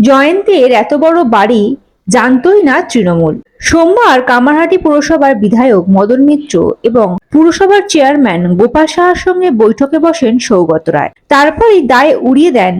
জয়ন্তের এত বড় বাড়ি জানতই না তৃণমূল। সোমবার কামারহাটি পুরসভার বিধায়ক মদন মিত্র এবং পুরসভার চেয়ারম্যান গোপাল সাহার সঙ্গে বৈঠকে বসেন সৌগত রায়। তারপরই দায় উড়িয়ে দেন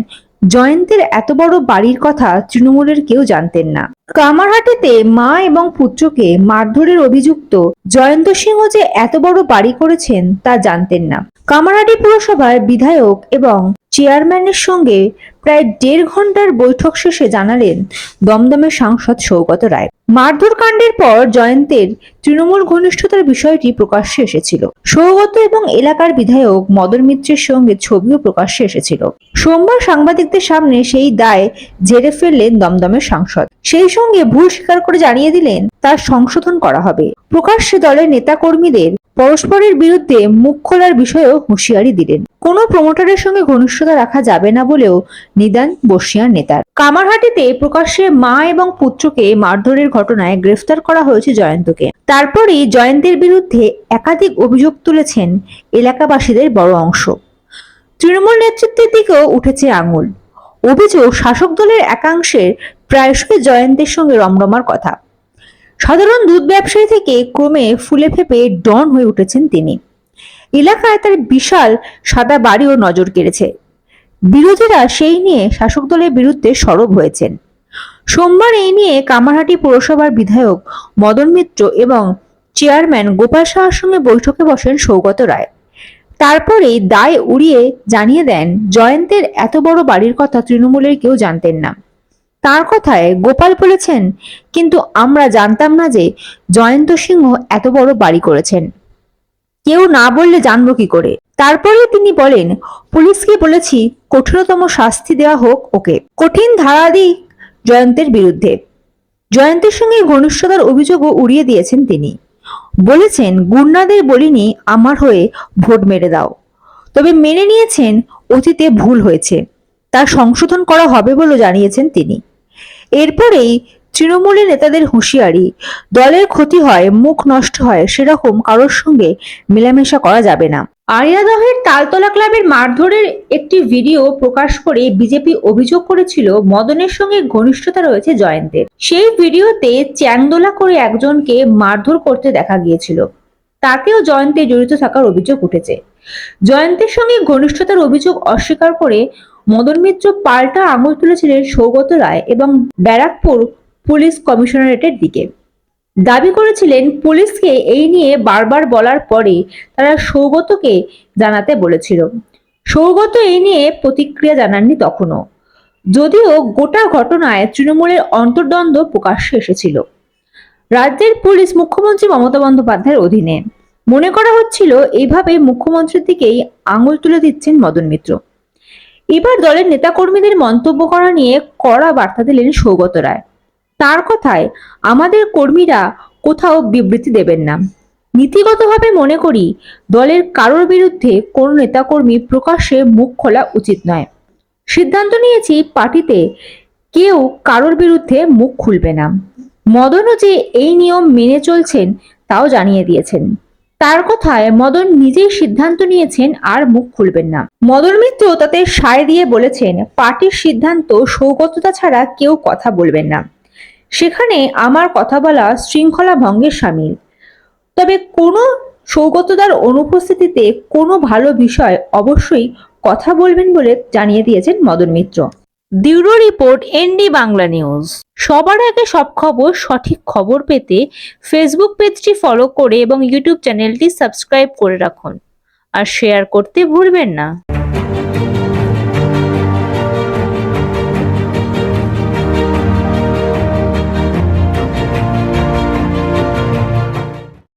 জয়ন্তের এত বড় বাড়ির কথা তৃণমূলের কেউ জানতেন না। কামারহাটিতে মা এবং পুত্রকে মারধরের অভিযুক্ত জয়ন্ত সিংহ যে এত বড় বাড়ি করেছেন তা জানতেন না। কামারহাটি পুরসভার বিধায়ক এবং চেয়ারম্যানের সঙ্গে প্রায় দেড় ঘণ্টার বৈঠক শেষে জানালেন দমদমের সাংসদ সৌগত রায়। মারধর কাণ্ডের পর জয়ন্তের তৃণমূল ঘনিষ্ঠতার বিষয়টি প্রকাশ্যে এসেছিল। সৌগত এবং এলাকার বিধায়ক মদন মিত্রের সঙ্গে ছবিও প্রকাশ্যে এসেছিল। সোমবার সাংবাদিকদের সামনে সেই দায় জেরে ফেললেন দমদমের সাংসদ। সেই সঙ্গে ভুল স্বীকার করে জানিয়ে দিলেন, তার সংশোধন করা হবে। প্রকাশ্যে দলের নেতাকর্মীদের পরস্পরের বিরুদ্ধে মুখ খোলার বিষয়েও হুঁশিয়ারি দিলেন। কোনো প্রমোটারের সঙ্গে ঘনিষ্ঠতা রাখা যাবে না বলেও নিদান বর্ষিয়ার নেতার। কামারহাটিতে প্রকাশ্যে মা এবং পুত্রকে মারধরের ঘটনায় গ্রেফতার করা হয়েছে জয়ন্তকে। তারপরেই জয়ন্তের বিরুদ্ধে একাধিক অভিযোগ তুলেছেন এলাকাবাসীদের বড় অংশ। তৃণমূল নেতৃত্বের দিকেও উঠেছে আঙুল। অভিযোগ শাসক দলের একাংশের প্রায়শই জয়ন্তের সঙ্গে রমরমার কথা। সাধারণ দুধ ব্যবসায়ী থেকে ক্রমে ফুলে ফেপে ডন হয়ে উঠেছেন তিনি। এলাকায় তার বিশাল সাদা বাড়িও নজর কেড়েছে। বিরোধীরা সেই নিয়ে শাসক দলের বিরুদ্ধে সরব হয়েছেন। সোমবার এই নিয়ে কামারহাটি পৌরসভার বিধায়ক মদন মিত্র এবং চেয়ারম্যান গোপাল সাহার সঙ্গে বৈঠকে বসেন সৌগত রায়। তারপরেই দায় উড়িয়ে জানিয়ে দেন, জয়ন্তের এত বড় বাড়ির কথা তৃণমূলের কেউ জানতেন না। তার কথায় গোপাল বলেছেন, কিন্তু আমরা জানতাম না যে জয়ন্ত সিংহ এত বড় বাড়ি করেছেন। কেউ না বললে জানব কি করে? তারপরে তিনি বলেন, পুলিশকে বলেছি কঠিনতম শাস্তি দেওয়া হোক ওকে। কঠিন ধারা দিই জয়ন্তের বিরুদ্ধে। জয়ন্তের সঙ্গে ঘনিষ্ঠতার অভিযোগও উড়িয়ে দিয়েছেন তিনি। বলেছেন, গুন্ডাদের বলিনি, আমার হয়ে ভোট মেরে দাও। তবে মেনে নিয়েছেন, অতীতে ভুল হয়েছে। তা সংশোধন করা হবে বলে জানিয়েছেন তিনি। এরপরেই তৃণমূলের নেতাদের হুঁশিয়ারি, দলের ক্ষতি হয়, মুখ নষ্ট হয়, সেরকম কারোর সঙ্গে মেলামেশা করা যাবে না। আরিয়াদহের তালতলা ক্লাবের মারধরের একটি ভিডিও প্রকাশ করে বিজেপি অভিযোগ করেছিল, মদনের সঙ্গে ঘনিষ্ঠতা রয়েছে জয়ন্তের। সেই ভিডিওতে চ্যাংদোলা করে একজনকে মারধর করতে দেখা গিয়েছিল। তাতেও জয়ন্তে জড়িত থাকার অভিযোগ উঠেছে। জয়ন্তের সঙ্গে ঘনিষ্ঠতার অভিযোগ অস্বীকার করে মদন মিত্র পাল্টা আঙুল তুলেছিলেন সৌগত রায় এবং ব্যারাকপুর পুলিশ কমিশনারেটের দিকে। দাবি করেছিলেন, পুলিশকে এই নিয়ে বারবার বলার পরে তারা সৌগতকে জানাতে বলেছিল। সৌগত এই নিয়ে প্রতিক্রিয়া জানাননি তখনও। যদিও গোটা ঘটনায় তৃণমূলের অন্তর্দ্বন্দ্ব প্রকাশ্যে এসেছিল। রাজ্যের পুলিশ মুখ্যমন্ত্রী মমতা বন্দ্যোপাধ্যায়ের অধীনে। মনে করা হচ্ছিল এইভাবে মুখ্যমন্ত্রীর দিকেই আঙুল তুলে দিচ্ছেন মদন মিত্র। এবার দলের নেতাকর্মীদের মন্তব্য করা নিয়ে কড়া বার্তা দিলেন সৌগত রায়। তার কথায় আমাদের কর্মীরা কোথাও বিবৃতি দেবেন না। নীতিগতভাবে মনে করি, দলের কারোর বিরুদ্ধে কোনো নেতাকর্মী প্রকাশ্যে মুখ খোলা উচিত নয়। সিদ্ধান্ত নিয়েছি পার্টিতে কেউ কারোর বিরুদ্ধে মুখ খুলবে না। মদনও যে এই নিয়ম মেনে চলছেন তাও জানিয়ে দিয়েছেন। তার কথায় মদন নিজেই সিদ্ধান্ত নিয়েছেন আর মুখ খুলবেন না। মদন মিত্র তাতে সায় দিয়ে বলেছেন, পার্টির সিদ্ধান্ত সৌগততা ছাড়া কেউ কথা বলবেন না। সেখানে আমার কথা বলা শৃঙ্খলা ভঙ্গের সামিল। তবে কোনো সৌগতদার অনুপস্থিতিতে কোনো ভালো বিষয় অবশ্যই কথা বলবেন বলে জানিয়ে দিয়েছেন Madan Mitra. Bureau report, ND Bangla news. সবার আগে সব খবর, সঠিক খবর পেতে ফেসবুক পেজটি ফলো করে এবং ইউটিউব চ্যানেলটি সাবস্ক্রাইব করে রাখুন। আর শেয়ার করতে ভুলবেন না।